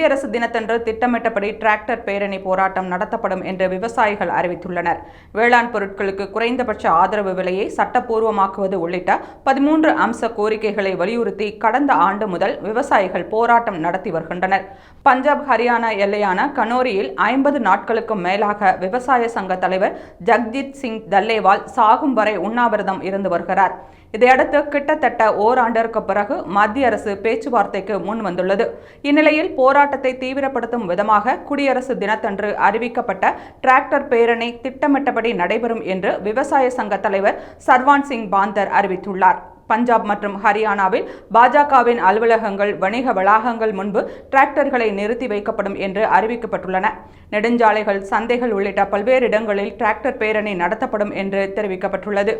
குடியரசு தினத்தன்று திட்டமிட்டபடி டிராக்டர் பேரணி போராட்டம் நடத்தப்படும் என்று விவசாயிகள் அறிவித்துள்ளனர். வேளாண் பொருட்களுக்கு குறைந்தபட்ச ஆதரவு விலையை சட்டப்பூர்வமாக்குவது உள்ளிட்ட பதிமூன்று அம்ச கோரிக்கைகளை வலியுறுத்தி கடந்த ஆண்டு முதல் விவசாயிகள் போராட்டம் நடத்தி வருகின்றனர். பஞ்சாப் ஹரியானா எல்லையான கனோரியில் ஐம்பது நாட்களுக்கும் மேலாக விவசாய சங்க தலைவர் ஜக்ஜித் சிங் தல்லேவால் சாகும் வரை உண்ணாவிரதம் இருந்து வருகிறார். இதையடுத்து கிட்டத்தட்ட ஓராண்டிற்கு பிறகு மத்திய அரசு பேச்சுவார்த்தைக்கு முன் வந்துள்ளது. இந்நிலையில் போராட்ட போராட்டத்தை தீவிரப்படுத்தும் விதமாக குடியரசு தினத்தன்று அறிவிக்கப்பட்ட டிராக்டர் பேரணி திட்டமிட்டபடி நடைபெறும் என்று விவசாய சங்க தலைவர் சர்வான் சிங் பாந்தர் அறிவித்துள்ளார். பஞ்சாப் மற்றும் ஹரியானாவில் பாஜகவின் அலுவலகங்கள் வணிக வளாகங்கள் முன்பு டிராக்டர்களை நிறுத்தி வைக்கப்படும் என்று அறிவிக்கப்பட்டுள்ளன. நெடுஞ்சாலைகள் சந்தைகள் உள்ளிட்ட பல்வேறு இடங்களில் டிராக்டர் பேரணி நடத்தப்படும் என்று தெரிவிக்கப்பட்டுள்ளது.